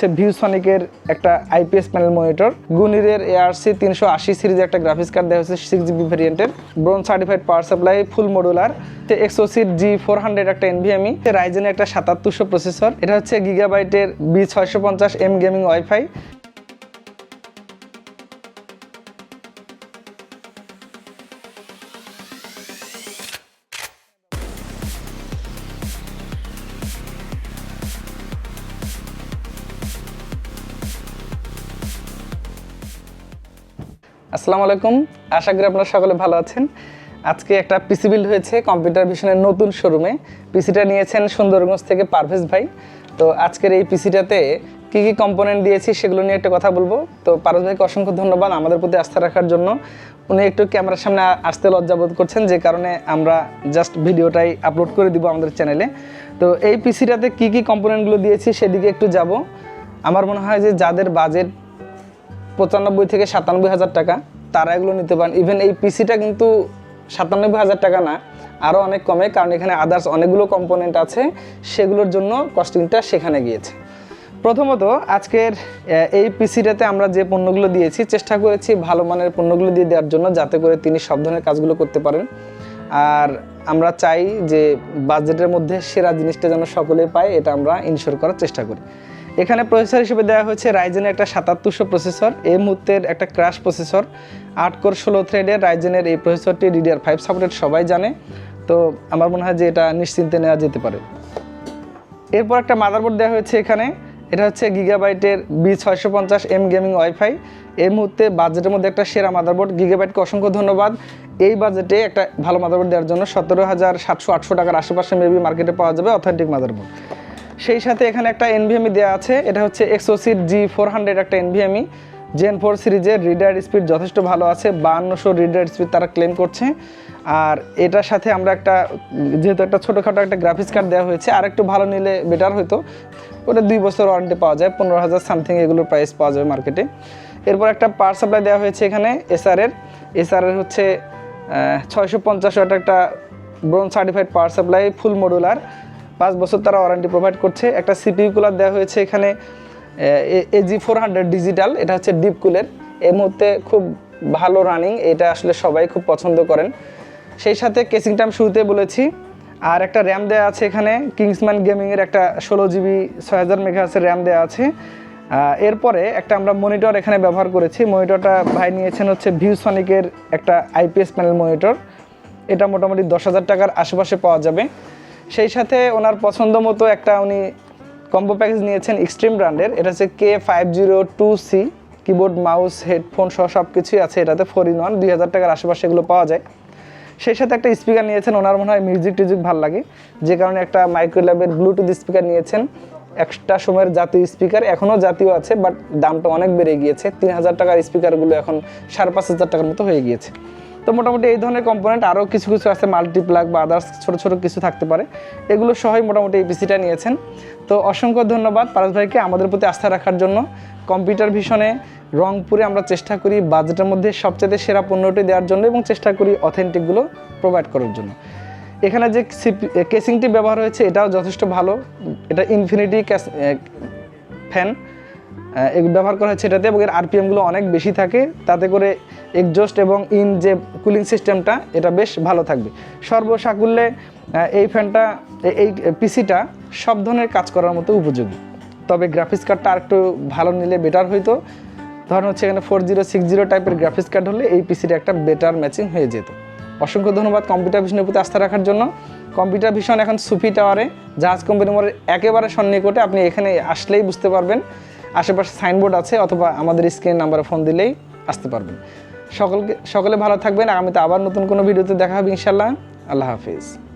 হচ্ছে ভিউসনিকের একটা আইপিএস প্যানেল মনিটর গুনিরের এআরসি তিনশো আশি সিরিজের একটা গ্রাফিক্স কার্ড দেওয়া হয়েছে সিক্স জিবি ভেরিয়েন্টের bronze certified power supply full modular এক্সোসির G four hundred একটা এনভিএমই রাইজেনের একটা সাতাত্তরশো প্রসেসর এটা হচ্ছে গিগাবাইটের বি ছয়শো পঞ্চাশ এম গেমিং ওয়াইফাই আসসালামু আলাইকুম। আশা করি আপনারা সকলে ভালো আছেন। আজকে একটা পিসি বিল্ড হয়েছে কম্পিউটার ভিশনের নতুন শোরুমে পিসিটা নিয়েছেন সুন্দরগঞ্জ থেকে পারভেজ ভাই। তো আজকের এই পিসিটাতে কী কী কম্পোনেন্ট দিয়েছি সেগুলো নিয়ে একটা কথা বলব। তো পারভেজ ভাইকে অসংখ্য ধন্যবাদ আমাদের প্রতি আস্থা রাখার জন্য। উনি একটু ক্যামেরার সামনে আসতে লজ্জাবোধ করছেন, যে কারণে আমরা জাস্ট ভিডিওটাই আপলোড করে দিব আমাদের চ্যানেলে তো এই পিসিটাতে কী কী কম্পোনেন্টগুলো দিয়েছি সেদিকে একটু যাব। আমার মনে হয় যে যাদের বাজেট পঁচানব্বই থেকে সাতানব্বই হাজার টাকা। তারা এগুলো নিতে পারেন। ইভেন এই পিসিটা কিন্তু সাতানব্বই হাজার টাকা না আরও অনেক কমে, কারণ এখানে আদার্স অনেকগুলো কম্পোনেন্ট আছে, সেগুলোর জন্য কস্টিংটা সেখানে গিয়েছে। প্রথমত, আজকের এই পিসিটাতে আমরা যে পণ্যগুলো দিয়েছি, চেষ্টা করেছি ভালো মানের পণ্যগুলো দিয়ে দেওয়ার জন্য, যাতে করে তিনি সব ধরনের কাজগুলো করতে পারেন। আর আমরা চাই যে বাজেটের মধ্যে সেরা জিনিসটা যেন সকলে পায়, এটা আমরা ইনশোর করার চেষ্টা করি। এখানে প্রসেসর হিসেবে দেওয়া হয়েছে রাইজেনের একটা সাতাত্তরশো প্রসেসর এই মুহূর্তের একটা ক্রাশ প্রসেসর আট কোর ষোলো থ্রেডের রাইজেনের এই প্রসেসরটি ডিডিআর ফাইভ সাপোর্টেড সবাই জানে। তো আমার মনে হয় যে এটা নিশ্চিন্তে নেওয়া যেতে পারে। এরপর একটা মাদারবোর্ড দেওয়া হয়েছে এখানে। এটা হচ্ছে গিগাবাইটের বি ছয়শো পঞ্চাশ এম গেমিং ওয়াইফাই এই মুহূর্তে বাজেটের মধ্যে একটা সেরা মাদারবোর্ড গিগাবাইটকে অসংখ্য ধন্যবাদ। এই বাজেটে একটা ভালো মাদারবোর্ড দেওয়ার জন্য সতেরো হাজার সাতশো আটশো টাকার আশেপাশে মেবি মার্কেটে পাওয়া যাবে অথেন্টিক মাদারবোর্ড সেই সাথে এখানে একটা এনভিএমই দেওয়া আছে। এটা হচ্ছে এক্সোসির জি ফোর হান্ড্রেড একটা এনভিএমই জেন ফোর সিরিজের রিডার স্পিড যথেষ্ট ভালো আছে। বাহান্নশো রিডার স্পিড তারা ক্লেম করছে। আর এটার সাথে আমরা একটা, যেহেতু একটা ছোটোখাটো একটা গ্রাফিক্স কার্ড দেওয়া হয়েছে আর একটু ভালো নিলে বেটার হতো ওটা দুই বছর ওয়ারেন্টি পাওয়া যায়, পনেরো হাজার সামথিং এগুলোর প্রাইস পাওয়া যাবে মার্কেটে এরপর একটা পাওয়ার সাপ্লাই দেওয়া হয়েছে এখানে এসআরের এসআরের হচ্ছে ছয়শো পঞ্চাশ একটা bronze certified power supply full modular পাঁচ বছর তারা ওয়ারেন্টি প্রোভাইড করছে। একটা সিপিইউ কুলার দেওয়া হয়েছে এখানে এজি ফোর হান্ড্রেড ডিজিটাল এটা হচ্ছে ডিপ কুলের এই মুহূর্তে খুব ভালো রানিং এটা আসলে সবাই খুব পছন্দ করেন। সেই সাথে কেসিংটা আমি শুরুতে বলেছি, আর একটা র্যাম দেওয়া আছে এখানে কিংসম্যান গেমিংয়ের একটা ষোলো জিবি ছয় হাজার মেঘাসের র্যাম দেওয়া আছে। এরপরে একটা আমরা মনিটর এখানে ব্যবহার করেছি মনিটরটা ভাই নিয়েছেন হচ্ছে ভিউসনিকের একটা আইপিএস প্যানেল মনিটর এটা মোটামুটি দশ হাজার টাকার আশেপাশে পাওয়া যাবে। সেই সাথে ওনার পছন্দ মতো একটা উনি কম্বো প্যাকেজ নিয়েছেন এক্সট্রিম ব্র্যান্ডের এটা হচ্ছে K five zero two C keyboard mouse headphone সহ সব কিছুই আছে এটাতে ফোর ইন ওয়ান দুই হাজার টাকার আশেপাশে এগুলো পাওয়া যায়। সেই সাথে একটা স্পিকার নিয়েছেন, ওনার মনে হয় মিউজিক টিউজিক ভালো লাগে। যে কারণে একটা মাইক্রোল্যাবের ব্লুটুথ স্পিকার নিয়েছেন। একটা সময়ের জাতীয় স্পিকার এখনও জাতীয় আছে বাট দামটা অনেক বেড়ে গিয়েছে। তিন হাজার টাকার স্পিকারগুলো এখন সাড়ে পাঁচ হাজার টাকার মতো হয়ে গিয়েছে। তো মোটামুটি এই ধরনের কম্পোনেন্ট আরও কিছু কিছু আছে মাল্টিপ্লাগ বা আদার্স ছোটো ছোটো কিছু থাকতে পারে। এগুলো সহই মোটামুটি এই পিসিটা নিয়েছেন। তো অসংখ্য ধন্যবাদ পারস ভাইকে আমাদের প্রতি আস্থা রাখার জন্য। কম্পিউটার ভিশনে রংপুরে আমরা চেষ্টা করি বাজেটের মধ্যে সবচেয়ে সেরা পণ্যটি দেওয়ার জন্য এবং চেষ্টা করি অথেন্টিকগুলো প্রোভাইড করার জন্য। এখানে যে কেসিংটি ব্যবহার হয়েছে, এটাও যথেষ্ট ভালো। এটা ইনফিনিটি ফ্যান ব্যবহার করা হচ্ছে এটাতে এবং এর আরপিএমগুলো অনেক বেশি থাকে। তাতে করে এক্সজস্ট এবং ইন যে কুলিং সিস্টেমটা এটা বেশ ভালো থাকবে। সর্বসাকুল্যে এই ফ্যানটা এই পিসিটা সব ধরনের কাজ করার মতো উপযোগী। তবে গ্রাফিক্স কার্ডটা আরেকটু ভালো নিলে বেটার হইতো। ধরুন হচ্ছে এখানে ফোর জিরো সিক্স জিরো টাইপের গ্রাফিক্স কার্ড হলে এই পিসিটা একটা বেটার ম্যাচিং হয়ে যেত। অসংখ্য ধন্যবাদ কম্পিউটার ভিশনের প্রতি আস্থা রাখার জন্য। কম্পিউটার ভিশন এখন সুফি টাওয়ারে জাহাজ কোম্পানি মোড়ের একেবারে সন্নিকটে আপনি এখানে আসলেই বুঝতে পারবেন। আশেপাশে সাইনবোর্ড আছে অথবা আমাদের স্ক্রিন নাম্বারে ফোন দিলেই আসতে পারবেন। সকলকে সকলে ভালো থাকবেন। আগামীতে আবার নতুন কোনো ভিডিওতে দেখা হবে ইনশাল্লাহ আল্লাহ হাফিজ।